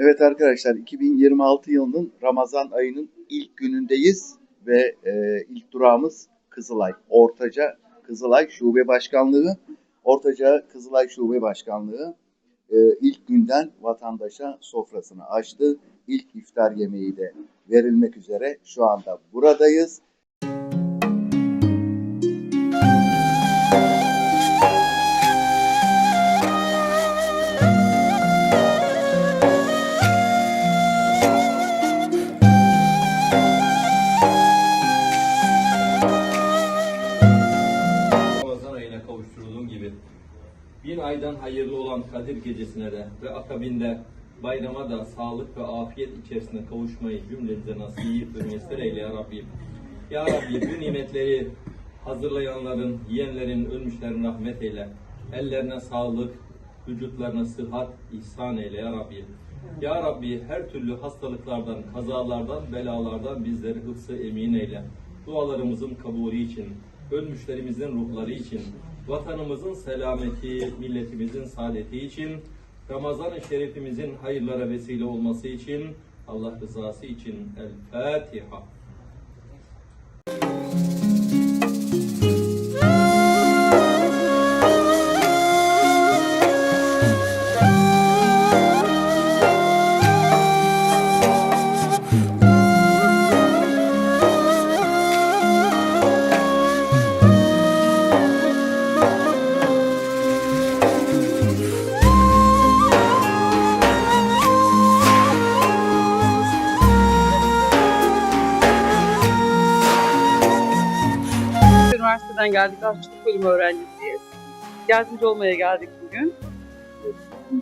Evet arkadaşlar 2026 yılının Ramazan ayının ilk günündeyiz ve e, ilk durağımız Kızılay. Ortaca Kızılay Şube Başkanlığı. Ortaca Kızılay Şube Başkanlığı e, ilk günden vatandaşa sofrasını açtı. İlk iftar yemeği de verilmek üzere şu anda buradayız. Bin aydan hayırlı olan Kadir gecesine de ve akabinde bayrama da sağlık ve afiyet içerisinde kavuşmayı cümlemize nasip ve müyesser eyle ya Rabbi. Ya Rabbi bu nimetleri hazırlayanların, yiyenlerin, ölmüşlerin rahmet eyle. Ellerine sağlık, vücutlarına sıhhat ihsan eyle ya Rabbi. Ya Rabbi her türlü hastalıklardan, kazalardan, belalardan bizleri hıfzı emin eyle. Dualarımızın kabulü için, ölmüşlerimizin ruhları için, vatanımızın selameti, milletimizin saadeti için, Ramazan-ı Şerifimizin hayırlara vesile olması için, Allah rızası için El Fatiha. Üniversiteden geldik. Aşçılık bölümü öğrencisiyiz. Yardımcı olmaya geldik bugün.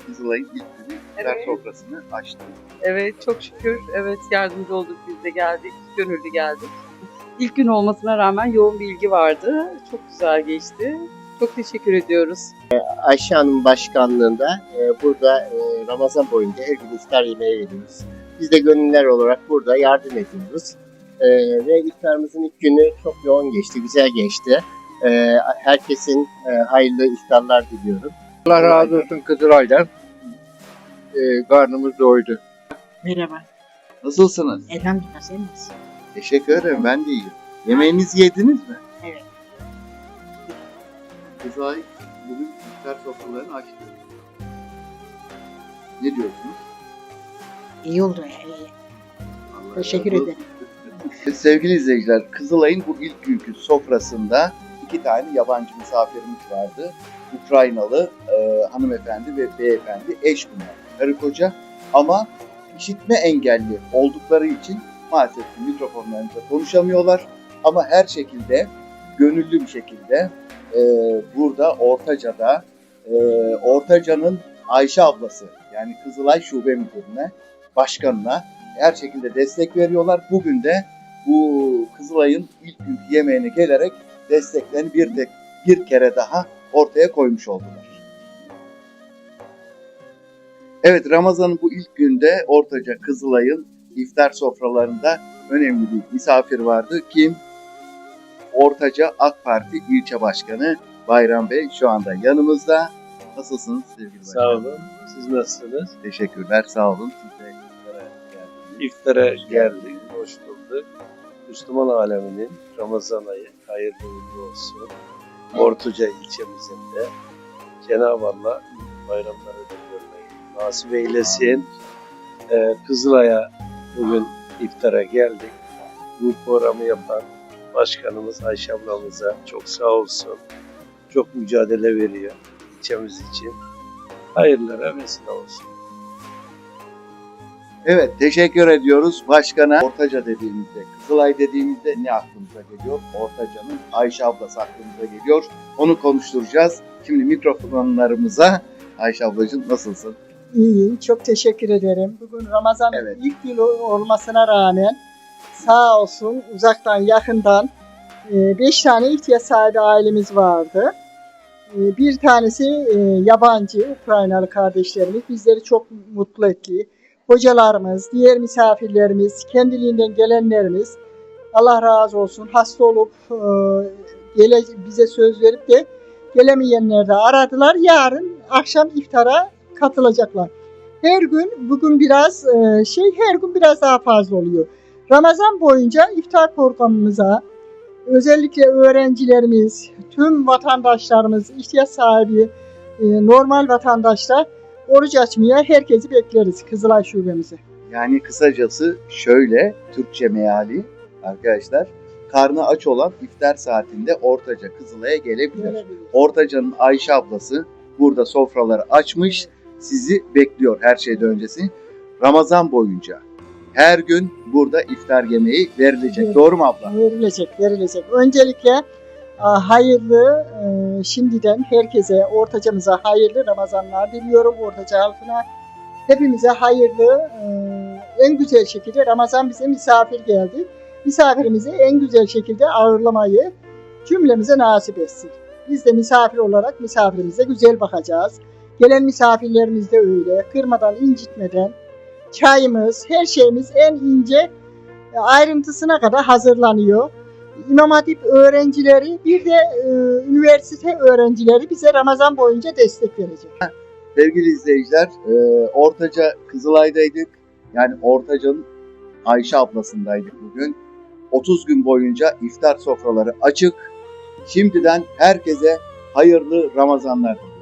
Kızılay'ın ilk günü Evet. sofrasını açtı. Evet çok şükür. Evet yardımcı olduk biz de geldik. Gönüllü geldik. İlk gün olmasına rağmen yoğun bir ilgi vardı. Çok güzel geçti. Çok teşekkür ediyoruz. Ayşe Hanım başkanlığında e, burada e, Ramazan boyunca her gün iftar yemeği veriyoruz. Biz de gönüller olarak burada yardım ediyoruz. E, ve iftarımızın ilk günü çok yoğun geçti, güzel geçti. E, herkesin e, hayırlı iftarlar diliyorum. Allah razı olsun Kızılay'dan. Ee, karnımız doydu. Merhaba. Nasılsınız? Elhamdülillah sen nasılsın? Teşekkür ederim ben de iyiyim. Yemeğinizi yediniz mi? Evet. Kızılay bugün iftar sofralarını açtı. Ne diyorsunuz? İyi oldu. Ee, Allah Teşekkür razı olsun. ederim. Sevgili izleyiciler, Kızılay'ın bu ilk günkü sofrasında iki tane yabancı misafirimiz vardı. Ukraynalı e, hanımefendi ve beyefendi eş bunlar, karı koca. Ama işitme engelli oldukları için maalesef ki mikrofonlarınızda konuşamıyorlar. Ama her şekilde, gönüllü bir şekilde e, burada Ortaca'da, e, Ortaca'nın Ayşe ablası yani Kızılay Şube Müdürü'ne, başkanına her şekilde destek veriyorlar. Bugün de bu Kızılay'ın ilk günkü yemeğine gelerek desteklerini bir tek bir kere daha ortaya koymuş oldular. Evet Ramazan'ın bu ilk günde Ortaca Kızılay'ın iftar sofralarında önemli bir misafir vardı. Kim? Ortaca AK Parti ilçe başkanı Bayram Bey şu anda yanımızda. Nasılsınız sevgili Sağ başkanım? olun. Siz nasılsınız? Teşekkürler sağ olun. Siz de iftara geldiniz. İftara geldik, hoş bulduk. Müslüman aleminin Ramazan ayı hayırlı uğurlu olsun. Ortuca ilçemizin de Cenab-ı Allah bayramları da görmeyi nasip eylesin. Ee, Kızılay'a bugün iftara geldik. Bu programı yapan başkanımız Ayşe ablamıza çok sağ olsun. Çok mücadele veriyor ilçemiz için. Hayırlara vesile olsun. Evet teşekkür ediyoruz başkana. Ortaca dediğimizde, Kızılay dediğimizde ne aklımıza geliyor? Ortaca'nın Ayşe ablası aklımıza geliyor. Onu konuşturacağız. Şimdi mikrofonlarımıza Ayşe ablacığım nasılsın? İyiyim, çok teşekkür ederim. Bugün Ramazan'ın Evet. ilk günü olmasına rağmen sağ olsun uzaktan yakından e, beş tane ihtiyaç sahibi ailemiz vardı. E, Bir tanesi e, yabancı Ukraynalı kardeşlerimiz bizleri çok mutlu etti. Hocalarımız, diğer misafirlerimiz, kendiliğinden gelenlerimiz Allah razı olsun hasta olup e, gele, bize söz verip de gelemeyenler de aradılar. Yarın akşam iftara katılacaklar. her gün bugün biraz e, şey her gün biraz daha fazla oluyor. Ramazan boyunca iftar programımıza özellikle öğrencilerimiz, tüm vatandaşlarımız, ihtiyaç sahibi e, normal vatandaşlar oruç açmaya herkesi bekleriz Kızılay şubemize. Yani kısacası şöyle Türkçe meali arkadaşlar. Karnı aç olan iftar saatinde Ortaca Kızılay'a gelebilir. Ortaca'nın Ayşe ablası burada sofraları açmış. Sizi bekliyor her şeyden öncesi. Ramazan boyunca her gün burada iftar yemeği verilecek. Evet. Doğru mu abla? Verilecek, verilecek. Öncelikle hayırlı e, şimdiden herkese, ortacamıza hayırlı Ramazanlar diliyorum ortaca halkına. Hepimize hayırlı, e, en güzel şekilde Ramazan bize misafir geldi. Misafirimizi en güzel şekilde ağırlamayı cümlemize nasip etsin. Biz de misafir olarak misafirimize güzel bakacağız. Gelen misafirlerimiz de öyle. Kırmadan, incitmeden çayımız, her şeyimiz en ince e, ayrıntısına kadar hazırlanıyor. İmam Hatip öğrencileri bir de e, üniversite öğrencileri bize Ramazan boyunca destek verecek. Sevgili izleyiciler, e, Ortaca Kızılay'daydık. Yani Ortaca'nın Ayşe ablasındaydık bugün. 30 gün boyunca iftar sofraları açık. Şimdiden herkese hayırlı Ramazanlar diliyorum.